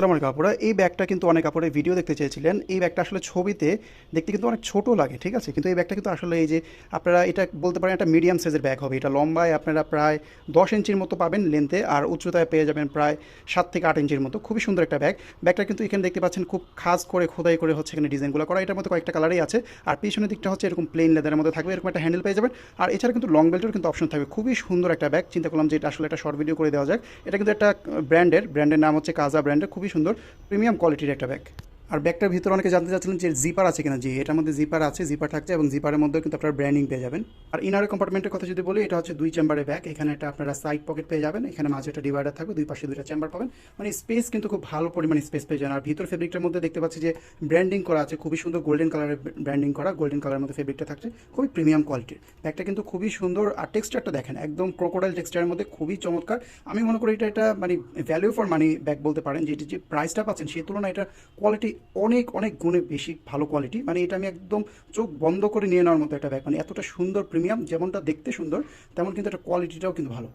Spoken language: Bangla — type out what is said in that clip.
আসসালামু আলাইকুম আপুরা এই ব্যাগটা কিন্তু অনেক আপুরা ভিডিও দেখতে চেয়েছিলেন। এই ব্যাগটা আসলে ছবিতে দেখতে কিন্তু অনেক ছোট লাগে, ঠিক আছে? কিন্তু এই ব্যাগটা কিন্তু আসলে এই যে আপনারা এটা বলতে পারেন একটা মিডিয়াম সাইজের ব্যাগ হবে। এটা লম্বায় আপনারা প্রায় দশ ইঞ্চির মতো পাবেন লেন্থে আর উচ্চতায় পেয়ে যাবেন প্রায় সাত থেকে আট ইঞ্চির মতো। খুবই সুন্দর একটা ব্যাগ। ব্যাগটা কিন্তু এখানে দেখতে পাচ্ছেন খুব খাস করে, খোদাই করে হচ্ছে এখানে ডিজাইনগুলো করা। এটার মধ্যে কয়েকটা কালারই আছে। আর পিছনের দিকটা হচ্ছে এরকম প্লেন লেদারের মধ্যে থাকবে, এরকম একটা হ্যান্ডেল পেয়ে যাবেন। আর এছাড়া কিন্তু লং বেল্টের কিন্তু অপশন থাকবে। খুবই সুন্দর একটা ব্যাগ। চিন্তা করলাম যে এটা আসলে একটা শর্ট ভিডিও করে দেওয়া যাক। এটা কিন্তু একটা ব্র্যান্ডের ব্র্যান্ডের নাম হচ্ছে কাজা ব্র্যান্ডের খুবই সুন্দর প্রিমিয়াম কোয়ালিটির একটা ব্যাগ আর ব্যাগটার ভিতরে অনেকে জানতে চাচ্ছিলেন যে জিপার আছে কিনা। জি, এটার মধ্যে জিপার আছে জিপার থাকছে এবং জিপারের মধ্যে কিন্তু আপনার ব্র্যান্ডিং পেয়ে যাবেন। আর ইনার কম্পার্টমেন্টের কথা যদি বলি, এটা হচ্ছে দুই চেম্বারের ব্যাগ এখানে একটা আপনারা সাইড পকেট পেয়ে যাবেন। এখানে মাঝে একটা ডিভাইডার থাকবে, দুই পাশে দুইটা চেম্বার পাবেন। মানে স্পেস কিন্তু খুব ভালো পরিমাণে স্পেস পেয়ে যান আর ভিতর ফেব্রিকটার মধ্যে দেখতে পাচ্ছি যে ব্র্যান্ডিং করা আছে, খুবই সুন্দর গোল্ডেন কালারের ব্র্যান্ডিং করা গোল্ডেন কালারের মধ্যে ফেব্রিকটা থাকছে, খুবই প্রিমিয়াম কোয়ালিটির ব্যাগটা কিন্তু খুবই সুন্দর, আর টেক্সচারটা দেখেন, একদম ক্রোকোডাইল টেক্সচারের মধ্যে খুবই চমৎকার। আমি মনে করি এটা একটা মানে ভ্যালু ফর মানি ব্যাগ বলতে পারেন যে এটি যে প্রাইসটা পাচ্ছেন সেই তুলনায় এটা কোয়ালিটি অনেক অনেক গুণে বেশি ভালো কোয়ালিটি মানে এটা আমি একদম চোখ বন্ধ করে নিয়ে নেওয়ার মতো একটা ব্যাগ মানে এতটা সুন্দর প্রিমিয়াম যেমনটা দেখতে সুন্দর, তেমন কিন্তু একটা কোয়ালিটিটাও কিন্তু ভালো।